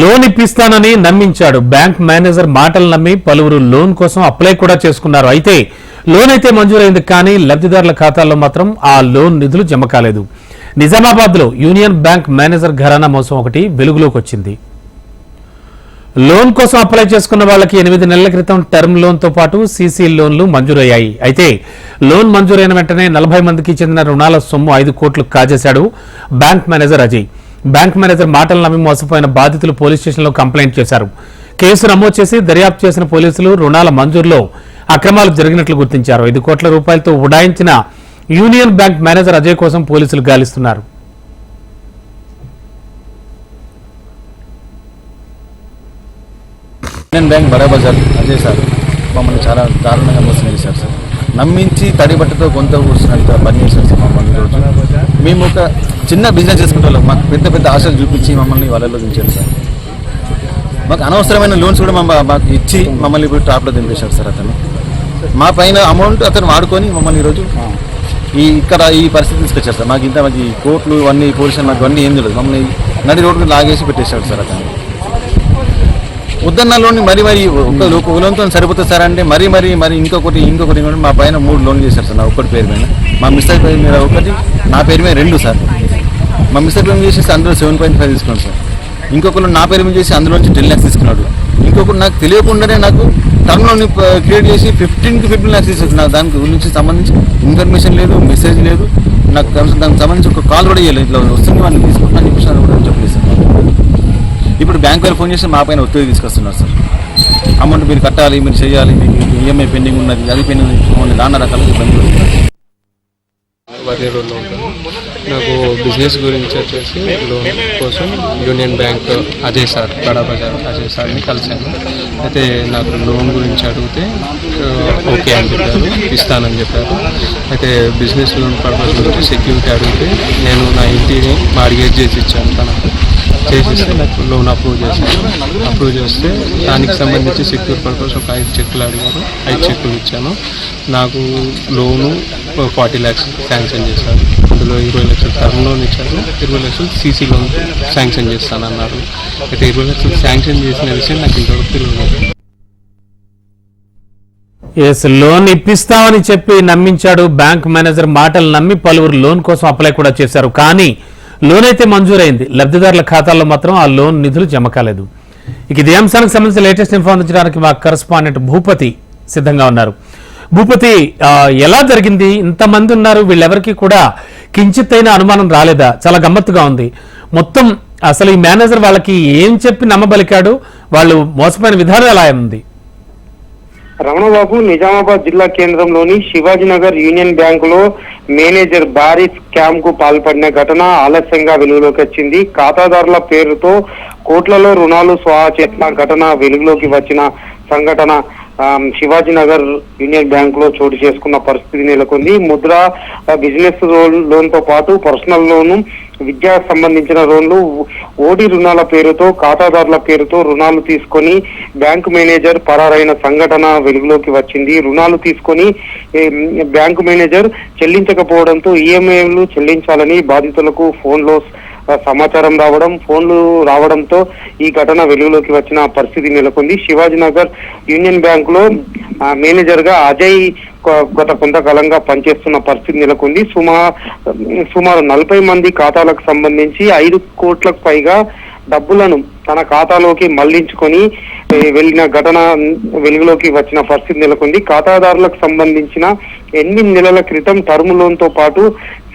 Loan ఇప్పిస్తానని నమ్మించాడు. Bank manager మాటలు నమ్మి పలువురు లోన్ కోసం అప్లై కూడా చేసుకున్నారు. అయితే లోన్ అయితే మంజూరైంది కానీ లబ్ధిదారుల ఖాతాల్లో మాత్రం ఆ లోన్ నిధులు జమ కాలేదు. నిజామాబాద్లో యూనియన్ బ్యాంక్ మేనేజర్ ఘరానా మోసం ఒకటి వెలుగులోకి వచ్చింది. లోన్ కోసం అప్లై చేసుకున్న వాళ్ళకి ఎనిమిది నెలల క్రితం టర్మ్ లోన్తో పాటు సీసీ లోన్లు మంజూరయ్యాయి. అయితే లోన్ మంజూరైన వెంటనే నలభై మందికి చెందిన రుణాల సొమ్ము ఐదు కోట్లు కాజేశాడు bank manager Ajay. Bank manager మాటలు నమ్మి మోసపోయిన బాధితులు పోలీస్ స్టేషన్లో కంప్లైంట్ చేశారు. కేసు నమోదు చేసి దర్యాప్తు చేసిన పోలీసులు రుణాల మంజూరులో అక్రమాలు జరిగినట్లు గుర్తించారు. ఐదు కోట్ల రూపాయలతో ఉడాయించిన యూనియన్ బ్యాంక్ మేనేజర్ అజయ్ కోసం పోలీసులు గాలిస్తున్నారు. యూనియన్ బ్యాంక్ బరాబర్ సార్ అజయ్ సార్ మమ్మల్ని చాలా దారుణంగా మోసం చేశారు సార్. నమ్మించి తడిబట్టతో గొంత కూర్చున్నంత పని చేశారు సార్ మమ్మల్ని ఈరోజు మేము ఒక చిన్న బిజినెస్ చేసుకుంటే మాకు పెద్ద పెద్ద ఆశలు చూపించి మమ్మల్ని వాళ్ళలో దించారు సార్. మాకు అనవసరమైన లోన్స్ కూడా మాకు ఇచ్చి మమ్మల్ని ఇప్పుడు టాప్లో దింపేశారు సార్ అతను. మా పైన అమౌంట్ అతను వాడుకొని మమ్మల్ని ఈరోజు ఈ ఇక్కడ ఈ పరిస్థితి తీసుకొచ్చారు సార్. మాకు ఇంత మాకు ఈ కోర్టులు ఇవన్నీ పోలీసులు మాకు ఇవన్నీ ఏం తెలియదు. మమ్మల్ని నడి రోడ్డు లాగేసి పెట్టేశాడు సార్ అతను. వద్దన్న మరి మరి ఒక ఒక లోన్తో సరిపోతుంది సార్ అంటే మరీ మరి మరి ఇంకొకటి ఇంకొకటి ఇంకొకటి మా పైన మూడు లోన్లు చేశారు సార్ నా ఒక్కటి పేరు మీద మా మిస్టర్ పేరు మీద ఒకటి నా పేరు మీద రెండు సార్ మా మిస్టర్ పేరు చేసేసి అందులో సెవెన్ పాయింట్ ఫైవ్ తీసుకున్నాడు సార్ ఇంకొకరు నా పేరు మీద చేసి అందులో నుంచి టెన్ ల్యాక్స్ తీసుకున్నాడు ఇంకొకరు నాకు తెలియకుండానే నాకు టర్మ్ లోన్ క్రియేట్ చేసి ఫిఫ్టీన్కి ఫిఫ్టీన్ ల్యాక్స్ తీసుకొచ్చి నాకు దానికి గురించి సంబంధించి ఇన్ఫర్మేషన్ లేదు మెసేజ్ లేదు నాకు దానికి సంబంధించి ఒక కాల్ కూడా చేయలేదు ఇట్లా వస్తుంది వాళ్ళని తీసుకుంటున్నాను చెప్పేసి కూడా చెప్పలేదు సార్ బ్యాంక్ వాళ్ళు ఫోన్ చేసి మా పైన ఒత్తిడి తీసుకొస్తున్నారు సార్. అమౌంట్ మీరు కట్టాలి మీరు చేయాలి మీకు ఈఎంఐ పెండింగ్ ఉన్నది అది పెండింగ్ ఉంది నాన్న రకాల ఇబ్బంది పడుతున్నారు. నాకు బిజినెస్ గురించి వచ్చేసి లోన్ కోసం యూనియన్ బ్యాంక్ అజయ్ సార్ బడా బజార్ అజయ్ సార్ని కలిశాను. అయితే నాకు లోన్ గురించి అడిగితే ఓకే అని చెప్పారు ఇస్తానని చెప్పారు. అయితే బిజినెస్ లోన్ పర్పస్ గురించి సెక్యూరిటీ అడిగితే నేను నా ఇంటిని మార్గేజ్ చేసి ఇచ్చాను తనకు. చేసిస్తే లోన్ అప్రూవ్ చేశాను అప్రూవ్ చేస్తే దానికి సంబంధించి సెక్యూర్ పర్పస్ ఒక ఐదు చెక్కులు అడిగారు. ఐదు చెక్కులు ఇచ్చాను. నాకు లోను ఫార్టీ ల్యాక్స్ శాంక్షన్ చేశారు. అందులో ఇరవై లక్షలు టర్మ్ లోన్ ఇచ్చారు. ఇరవై లక్షలు సీసీ లోన్ శాంక్షన్ చేస్తాను అన్నారు అయితే ఇరవై లక్షలు శాంక్షన్ చేసిన విషయం నాకు ఇంతవరకు తెలియదు ఎస్ లోన్ ఇప్పిస్తామని చెప్పి నమ్మించాడు. బ్యాంక్ మేనేజర్ మాటలు నమ్మి పలువురు లోన్ కోసం అప్లై కూడా చేశారు. కానీ లోన్ అయితే మంజూరైంది. లబ్ధిదారుల ఖాతాల్లో మాత్రం ఆ లోన్ నిధులు జమ కాలేదు. ఇక ఇదే అంశానికి సంబంధించి లేటెస్ట్ ఇన్ఫార్మ్ ఇచ్చడానికి మా కరస్పాండెంట్ భూపతి సిద్ధంగా ఉన్నారు. భూపతి ఎలా జరిగింది? ఇంతమంది ఉన్నారు. వీళ్ళెవరికి కూడా కించిత్తైన అనుమానం రాలేదా? చాలా గమ్మత్తుగా ఉంది. మొత్తం అసలు ఈ మేనేజర్ వాళ్ళకి ఏం చెప్పి నమ్మబలికాడు? వాళ్ళు మోసపోయిన విధానం ఎలా ఉంది? రమణబాబు నిజామాబాద్ జిల్లా కేంద్రంలోని శివాజీనగర్ యూనియన్ బ్యాంకులో మేనేజర్ భారీ స్కామ్కు పాల్పడిన ఘటన ఆలస్యంగా వెలుగులోకి వచ్చింది. ఖాతాదారుల పేరుతో కోట్లలో రుణాలు స్వాహా చేసిన ఘటన వెలుగులోకి వచ్చిన సంఘటన. శివాజీనగర్ యూనియన్ బ్యాంక్లో చోటు చేసుకున్న పరిస్థితి నెలకొంది. ముద్ర బిజినెస్ లోన్తో పాటు పర్సనల్ లోను విద్యా సంబంధించిన లోన్లు ఓడి రుణాల పేరుతో ఖాతాదారుల పేరుతో రుణాలు తీసుకొని బ్యాంకు మేనేజర్ పరారైన సంఘటన వెలుగులోకి వచ్చింది. రుణాలు తీసుకొని బ్యాంకు మేనేజర్ చెల్లించకపోవడంతో ఈఎంఐలు చెల్లించాలని బాధితులకు ఫోన్లో సమాచారం రావడం ఫోన్లు రావడంతో ఈ ఘటన వెలుగులోకి వచ్చిన పరిస్థితి నెలకొంది. శివాజీనగర్ యూనియన్ బ్యాంక్లో మేనేజర్గా అజయ్ గత కొంతకాలంగా పనిచేస్తున్న పరిస్థితి నెలకొంది. సుమా సుమారు నలభై మంది ఖాతాలకు సంబంధించి ఐదు కోట్లకు పైగా డబ్బులను తన ఖాతాలోకి మళ్ళించుకొని వెళ్ళిన ఘటన వెలుగులోకి వచ్చిన పరిస్థితి నెలకొంది. ఖాతాదారులకు సంబంధించిన ఎనిమిది నెలల క్రితం టర్మ్ లోన్తో పాటు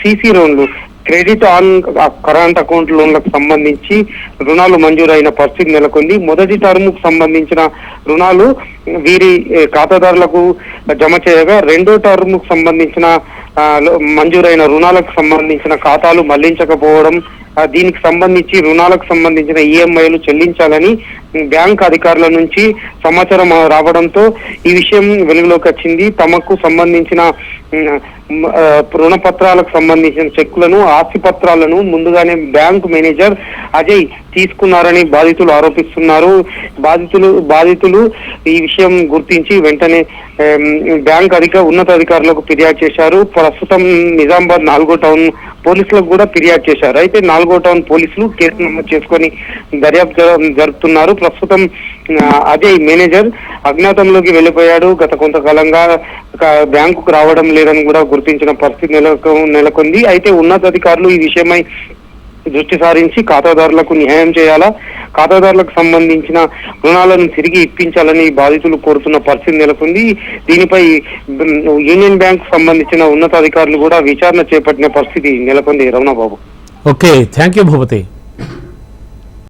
సీసీ లోన్లు క్రెడిట్ ఆన్ కరెంట్ అకౌంట్ లోన్లకు సంబంధించి రుణాలు మంజూరైన పరిస్థితి నెలకొంది. మొదటి టర్మ్కు సంబంధించిన రుణాలు వీరి ఖాతాదారులకు జమ చేయగా రెండో టర్మ్కు సంబంధించిన మంజూరైన రుణాలకు సంబంధించిన ఖాతాలు మళ్ళించకపోవడం దీనికి సంబంధించి రుణాలకు సంబంధించిన ఈఎంఐలు చెల్లించాలని బ్యాంక్ అధికారుల నుంచి సమాచారం రావడంతో ఈ విషయం వెలుగులోకి వచ్చింది. తమకు సంబంధించిన రుణపత్రాలకు రుణ పత్రాలకు సంబంధించిన చెక్కులను ఆస్తి పత్రాలను ముందుగానే బ్యాంక్ మేనేజర్ అజయ్ తీసుకున్నారని బాధితులు ఆరోపిస్తున్నారు. బాధితులు బాధితులు ఈ విషయం గుర్తించి వెంటనే బ్యాంక్ అధిక ఉన్నత అధికారులకు ఫిర్యాదు చేశారు. ప్రస్తుతం నిజామాబాద్ నాలుగో టౌన్ పోలీసులకు కూడా ఫిర్యాదు చేశారు. అయితే నాలుగో టౌన్ పోలీసులు కేసు నమోదు చేసుకొని దర్యాప్తు జరుపుతున్నారు. ప్రస్తుతం అదే అజయ్ మేనేజర్ అజ్ఞాతంలోకి వెళ్ళిపోయాడు. గత కొంతకాలంగా బ్యాంకుకు రావడం లేదని కూడా గుర్తించిన పరిస్థితి నెలకు నెలకొంది. అయితే ఉన్నతాధికారులు ఈ విషయమై దృష్టి సారించి ఖాతాదారులకు న్యాయం చేయాలా? ఖాతాదారులకు సంబంధించిన రుణాలను తిరిగి ఇప్పించాలని బాధితులు కోరుతున్న పరిస్థితి నెలకొంది. దీనిపై యూనియన్ బ్యాంక్ సంబంధించిన ఉన్నతాధికారులు కూడా విచారణ చేపట్టిన పరిస్థితి నెలకొంది Ramanababu. Okay thank you Bhupathi.